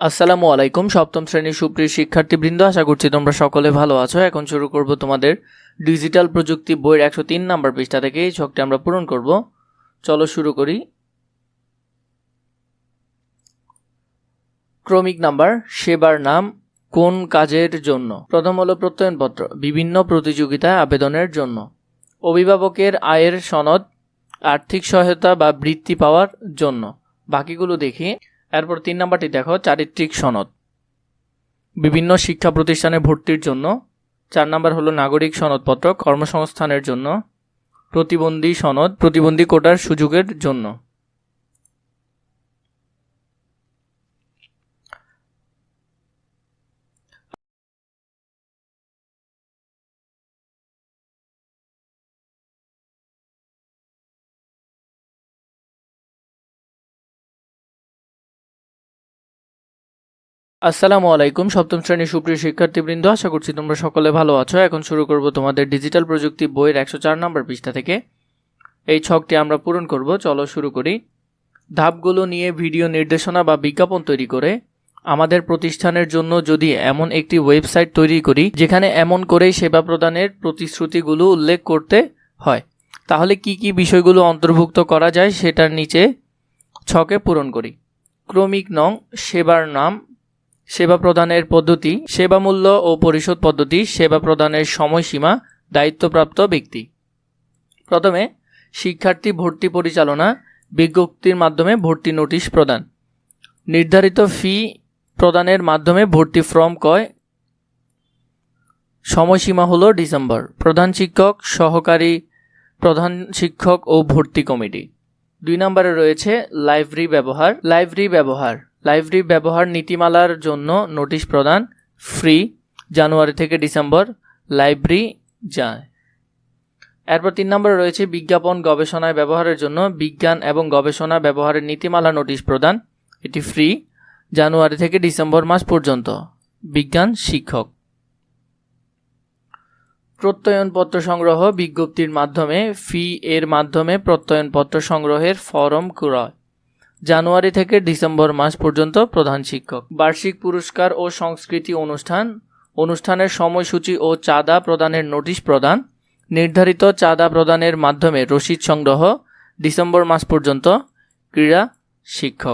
আসসালামু আলাইকুম, সপ্তম শ্রেণির সুপ্রিয় শিক্ষার্থীবৃন্দ, আশা করছি তোমরা সকলে ভালো আছো। এখন শুরু করব তোমাদের ডিজিটাল প্রযুক্তি বইয়ের একশো তিন নাম্বার পৃষ্ঠা থেকে, এই ছকটি আমরা পূরণ করব। চলো শুরু করি। ক্রমিক নাম্বার, সেবার নাম, কোন কাজের জন্য? প্রথম হলো প্রত্যয়নপত্র, বিভিন্ন প্রতিযোগিতায় আবেদনের জন্য। অভিভাবকের আয়ের সনদ, আর্থিক সহায়তা বা বৃত্তি পাওয়ার জন্য। বাকিগুলো দেখি। এরপর তিন নাম্বারটি দেখো, চারিত্রিক সনদ। বিভিন্ন শিক্ষা প্রতিষ্ঠানে ভর্তির জন্য। চার নাম্বার হলো নাগরিক সনদপত্র, কর্মসংস্থানের জন্য। প্রতিবন্ধী সনদ, প্রতিবন্ধী কোটার সুযোগের জন্য। আসসালামু আলাইকুম, সপ্তম শ্রেণির সুপ্রিয় শিক্ষার্থীবৃন্দ, আশা করছি তোমরা সকলে ভালো আছো। এখন শুরু করব তোমাদের ডিজিটাল প্রযুক্তি বইয়ের একশো চার নম্বর পৃষ্ঠা থেকে। এই ছকটি আমরা পূরণ করব, চলো শুরু করি। ধাপগুলো নিয়ে ভিডিও নির্দেশনা বা বিজ্ঞাপন তৈরি করে আমাদের প্রতিষ্ঠানের জন্য যদি এমন একটি ওয়েবসাইট তৈরি করি যেখানে এমন করেই সেবা প্রদানের প্রতিশ্রুতিগুলো উল্লেখ করতে হয়, তাহলে কি কি বিষয়গুলো অন্তর্ভুক্ত করা যায় সেটার নিচে ছকে পূরণ করি। ক্রমিক নং, সেবার নাম সেবা প্রদানের পদ্ধতি সেবা মূল্য ও পরিশোধ পদ্ধতি, সেবা প্রদানের সময়সীমা, দায়িত্বপ্রাপ্ত ব্যক্তি। প্রথমে, শিক্ষার্থী ভর্তি পরিচালনা, বিজ্ঞপ্তির মাধ্যমে ভর্তি নোটিশ প্রদান। নির্ধারিত ফি প্রদানের মাধ্যমে ভর্তি ফর্ম কয় সময়সীমা হলো ডিসেম্বর। প্রধান শিক্ষক, সহকারী প্রধান শিক্ষক ও ভর্তি কমিটি। দুই নম্বরে রয়েছে লাইব্রেরি ব্যবহার। লাইব্রেরি ব্যবহার। লাইব্রেরি ব্যবহার নীতিমালার জন্য নোটিশ প্রদান, ফ্রি, জানুয়ারি থেকে ডিসেম্বর, লাইব্রেরি যায়। এরপর তিন নম্বরে রয়েছে বিজ্ঞাপন গবেষণায় ব্যবহারের জন্য বিজ্ঞান এবং গবেষণা ব্যবহারের নীতিমালা নোটিশ প্রদান। এটি ফ্রি, জানুয়ারি থেকে ডিসেম্বর মাস পর্যন্ত। বিজ্ঞান শিক্ষক। প্রত্যয়নপত্র সংগ্রহ বিজ্ঞপ্তির মাধ্যমে, ফি এর মাধ্যমে প্রত্যয়নপত্র সংগ্রহের ফরম ক্রয়। জানুয়ারি থেকে ডিসেম্বর মাস পর্যন্ত প্রধান শিক্ষক। বার্ষিক পুরস্কার ও সংস্কৃতি অনুষ্ঠান। অনুষ্ঠানের সময়সূচি ও চাঁদা প্রদানের নোটিশ প্রদান। নির্ধারিত চাঁদা প্রদানের মাধ্যমে রসিদ সংগ্রহ। ডিসেম্বর মাস পর্যন্ত ক্রীড়া শিক্ষক।